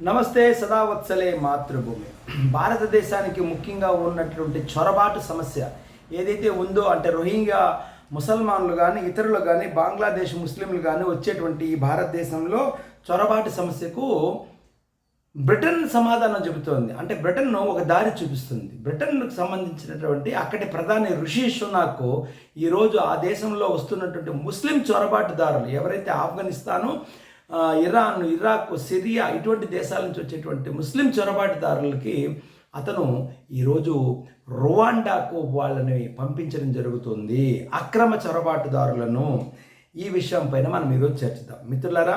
నమస్తే సదావత్సలే మాతృభూమి. భారతదేశానికి ముఖ్యంగా ఉన్నటువంటి చొరబాటు సమస్య ఏదైతే ఉందో అంటే రోహింగ్యా ముసల్మాన్లు కానీ ఇతరులు కానీ బంగ్లాదేశ్ ముస్లింలు కానీ వచ్చేటువంటి ఈ భారతదేశంలో చొరబాటు సమస్యకు బ్రిటన్ సమాధానం చెబుతోంది. అంటే బ్రిటన్ ఒక దారి చూపిస్తుంది. బ్రిటన్కు సంబంధించినటువంటి అక్కడి ప్రధాని ఋషి సునాకు ఈరోజు ఆ దేశంలో వస్తున్నటువంటి ముస్లిం చొరబాటుదారులు ఎవరైతే ఆఫ్ఘనిస్తాను ఇరాన్ ఇరాక్ సిరియా ఇటువంటి దేశాల నుంచి వచ్చేటువంటి ముస్లిం చొరబాటుదారులకి అతను ఈరోజు రువాండాకు వాళ్ళని పంపించడం జరుగుతుంది. అక్రమ చొరబాటుదారులను ఈ విషయం పైన మనం ఈరోజు చర్చిద్దాం. మిత్రులారా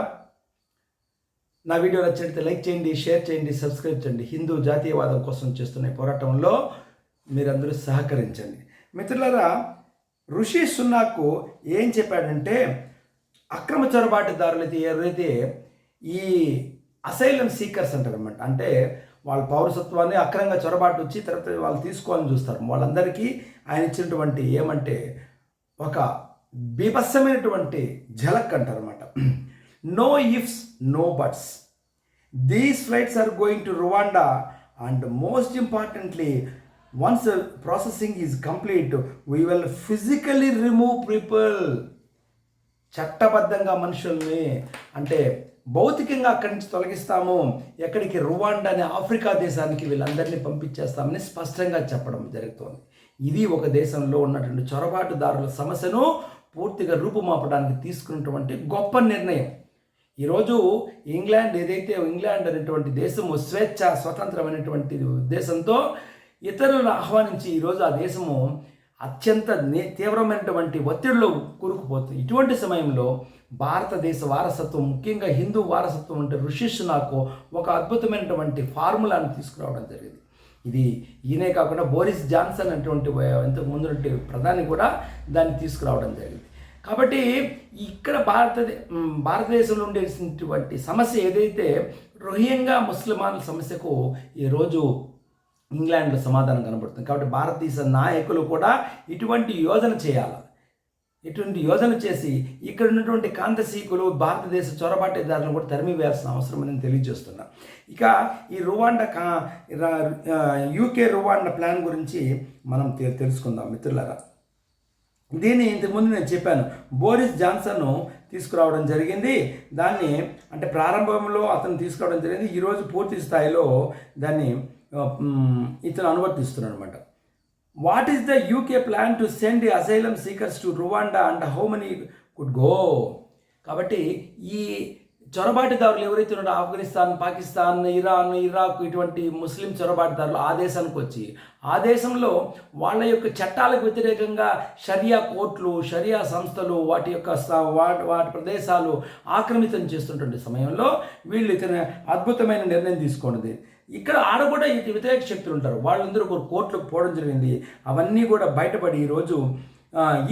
నా వీడియో నచ్చినట్లయితే లైక్ చేయండి షేర్ చేయండి సబ్స్క్రైబ్ చేయండి. హిందూ జాతీయవాదం కోసం చేస్తున్న పోరాటంలో మీరందరూ సహకరించండి. మిత్రులారా ఋషి సున్నాకు ఏం చెప్పాడంటే అక్రమ చొరబాటుదారులైతే ఎవరైతే ఈ అసైలం సీకర్స్ అంటారనమాట అంటే వాళ్ళ పౌరసత్వాన్ని అక్రమంగా చొరబాటు వచ్చి తర్వాత వాళ్ళు తీసుకోవాలని చూస్తారు. వాళ్ళందరికీ ఆయన ఇచ్చినటువంటి ఏమంటే ఒక బీభత్సమైనటువంటి ఝలక్ అంటారన్నమాట. No ifs no buts these flights are going to Rwanda and most importantly once processing is complete we will physically remove people చట్టబద్ధంగా మనుషుల్ని అంటే భౌతికంగా అక్కడి నుంచి తొలగిస్తాము. ఎక్కడికి? రువాండా అనే ఆఫ్రికా దేశానికి వీళ్ళందరినీ పంపించేస్తామని స్పష్టంగా చెప్పడం జరుగుతోంది. ఇది ఒక దేశంలో ఉన్నటువంటి చొరబాటుదారుల సమస్యను పూర్తిగా రూపుమాపడానికి తీసుకున్నటువంటి గొప్ప నిర్ణయం. ఈరోజు ఇంగ్లాండ్ ఏదైతే ఇంగ్లాండ్ అనేటువంటి దేశము స్వేచ్ఛ స్వతంత్రమైనటువంటి దేశంతో ఇతరులను ఆహ్వానించి ఈరోజు ఆ దేశము అత్యంత తీవ్రమైనటువంటి ఒత్తిడిలో కూరుకుపోతుంది ఇటువంటి సమయంలో భారతదేశ వారసత్వం ముఖ్యంగా హిందూ వారసత్వం అంటే ఋషిష్ నాకు ఒక అద్భుతమైనటువంటి ఫార్ములాను తీసుకురావడం జరిగింది. ఇది ఈయనే కాకుండా బోరిస్ జాన్సన్ అటువంటి ఇంతకు ముందు ప్రధాని కూడా దాన్ని తీసుకురావడం జరిగింది. కాబట్టి ఇక్కడ భారతదే భారతదేశంలో ఉండేటువంటి సమస్య ఏదైతే రోహింగా ముస్లిమాన్ల సమస్యకు ఈరోజు ఇంగ్లాండ్లో సమాధానం కనబడుతుంది. కాబట్టి భారతదేశ నాయకులు కూడా ఇటువంటి యోజన చేయాలి. ఇటువంటి యోజన చేసి ఇక్కడ ఉన్నటువంటి కాంతసీకులు భారతదేశ చొరబాటేదారులను కూడా తరిమివేయాల్సిన అవసరం అని తెలియజేస్తున్నా. ఇక ఈ రువాండా కా యూకే రువాండా ప్లాన్ గురించి మనం తె- తెలుసుకుందాం మిత్రులారా. దీన్ని ఇంతకుముందు నేను చెప్పాను. బోరిస్ జాన్సన్ను తీసుకురావడం జరిగింది. దాన్ని అంటే ప్రారంభంలో అతను తీసుకురావడం జరిగింది. ఈరోజు పూర్తి స్థాయిలో దాన్ని ఇతను అనువర్తిస్తున్నాడు అనమాట what is the UK plan to send asylum seekers to Rwanda and how money could go కాబట్టి ఈ చొరబాటుదారులు ఎవరైతే ఉన్నారో ఆఫ్ఘనిస్తాన్ పాకిస్తాన్ ఇరాన్ ఇరాక్ ఇటువంటి ముస్లిం చొరబాటుదారులు ఆ దేశానికి వచ్చి ఆ దేశంలో వాళ్ళ యొక్క చట్టాలకు వ్యతిరేకంగా షరియా కోర్టులు షరియా సంస్థలు వాటి యొక్క వాటి వాటి ప్రదేశాలు ఆక్రమితం చేస్తున్నటువంటి సమయంలో వీళ్ళు ఇతని అద్భుతమైన నిర్ణయం తీసుకోండి. ఇక్కడ ఆడ కూడా ఇటు వ్యతిరేక శక్తులు ఉంటారు. వాళ్ళందరూ ఒక కోర్టులకు పోవడం జరిగింది. అవన్నీ కూడా బయటపడి ఈరోజు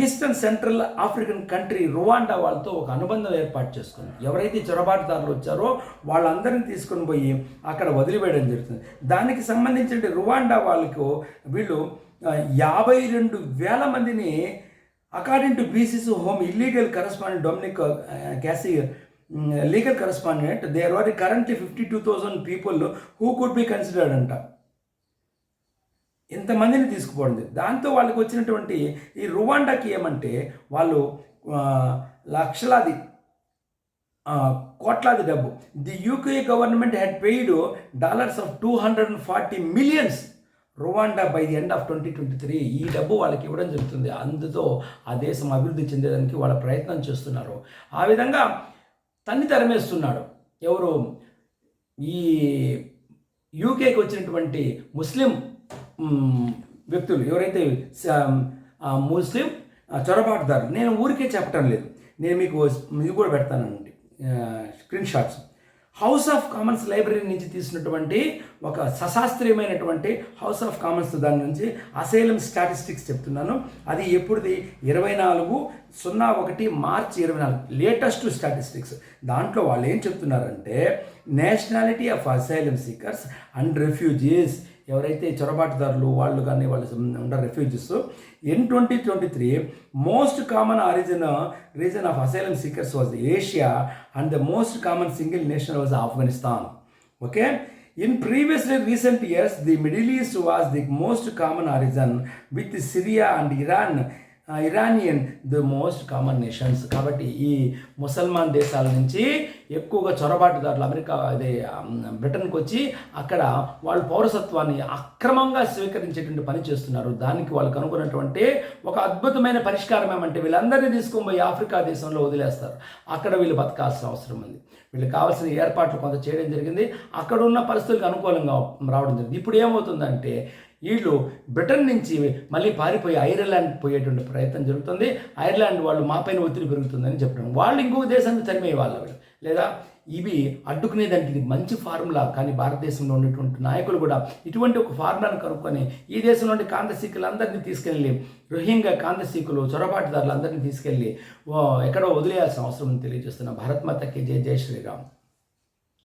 eastern central African country Rwanda వాళ్ళతో ఒక అనుబంధం ఏర్పాటు చేసుకుంది. ఎవరైతే చొరబాటుదారులు వచ్చారో వాళ్ళందరినీ తీసుకొని పోయి అక్కడ వదిలివేయడం జరుగుతుంది. దానికి సంబంధించిన రువాండా వాళ్ళకు వీళ్ళు యాభై రెండు వేల మందిని according to BCC home illegal correspondent Dominic Casciani legal correspondent there are currently fifty two thousand people who could be considered అంట. ఇంతమందిని తీసుకుపోవడం దాంతో వాళ్ళకి వచ్చినటువంటి ఈ రువాండాకి ఏమంటే వాళ్ళు లక్షలాది కోట్లాది డబ్బు. The UK government had paid dollars of two hundred and forty millions Rwanda by the end of twenty twenty three ఈ డబ్బు వాళ్ళకి ఇవ్వడం జరుగుతుంది. అందుతో ఆ దేశం అభివృద్ధి చెందేదానికి వాళ్ళ ప్రయత్నం చేస్తున్నారు. ఆ విధంగా తన్ని తరిమేస్తున్నాడు. ఎవరు? ఈ యూకేకి వచ్చినటువంటి ముస్లిం వ్యక్తులు. ఎవరైతే ముస్లిం చొరబాటుదారు చొరబాటుదారులు. నేను ఊరికే చెప్పటం లేదు. నేను మీకు ఇది కూడా పెడతానండి. Screenshots. House of commons library నుంచి తీసినటువంటి ఒక సశాస్త్రీయమైనటువంటి హౌస్ ఆఫ్ కామన్స్ దాని నుంచి అసేలం స్టాటిస్టిక్స్ చెప్తున్నాను. అది ఎప్పుడుది? ఇరవై నాలుగు సున్నా ఒకటి మార్చి ఇరవై నాలుగు. లేటెస్ట్ స్టాటిస్టిక్స్ దాంట్లో వాళ్ళు ఏం చెప్తున్నారంటే nationality of asylum seekers and refugees ఎవరైతే చొరబాటుదారులు వాళ్ళు కానీ వాళ్ళు ఉండరు refugees in twenty twenty three most common origin region of asylum seekers was Asia and the most common single nation was Afghanistan okay In previously recent years, the Middle East was the most common origin, with Syria and Iran, Iranian the most common nations కాబట్టి ఈ ముసల్మాన్ దేశాల నుంచి ఎక్కువగా చొరబాటుదారులు America అదే బ్రిటన్కి వచ్చి అక్కడ వాళ్ళు పౌరసత్వాన్ని అక్రమంగా స్వీకరించేటువంటి పని చేస్తున్నారు. దానికి వాళ్ళు కనుగొన్నటువంటి ఒక అద్భుతమైన పరిష్కారం ఏమంటే వీళ్ళందరినీ తీసుకొని పోయి ఆఫ్రికా దేశంలో వదిలేస్తారు. అక్కడ వీళ్ళు బతకాల్సిన అవసరం ఉంది. వీళ్ళకి కావాల్సిన ఏర్పాట్లు కొంత చేయడం జరిగింది. అక్కడ ఉన్న పరిస్థితులకు అనుకూలంగా రావడం జరిగింది. ఇప్పుడు ఏమవుతుందంటే వీళ్ళు బ్రిటన్ నుంచి మళ్ళీ పారిపోయి ఐర్లాండ్ పోయేటువంటి ప్రయత్నం జరుగుతుంది. ఐర్లాండ్ వాళ్ళు మాపైన ఒత్తిడి పెరుగుతుందని చెప్పడం. వాళ్ళు ఇంకొక దేశానికి తరిమే వాళ్ళు లేదా ఇవి అడ్డుకునే దానికి ఇది మంచి ఫార్ములా కానీ భారతదేశంలో ఉన్నటువంటి నాయకులు కూడా ఇటువంటి ఒక ఫార్ములాను కనుక్కొని ఈ దేశంలో కాంతశీకులు అందరినీ తీసుకెళ్ళి రోహింగా కాంతశీకులు చొరబాటుదారులు అందరినీ తీసుకెళ్ళి ఓ, ఎక్కడో వదిలేయాల్సిన అవసరం తెలియజేస్తున్న భారత్ మాతకి జై జై శ్రీరామ్.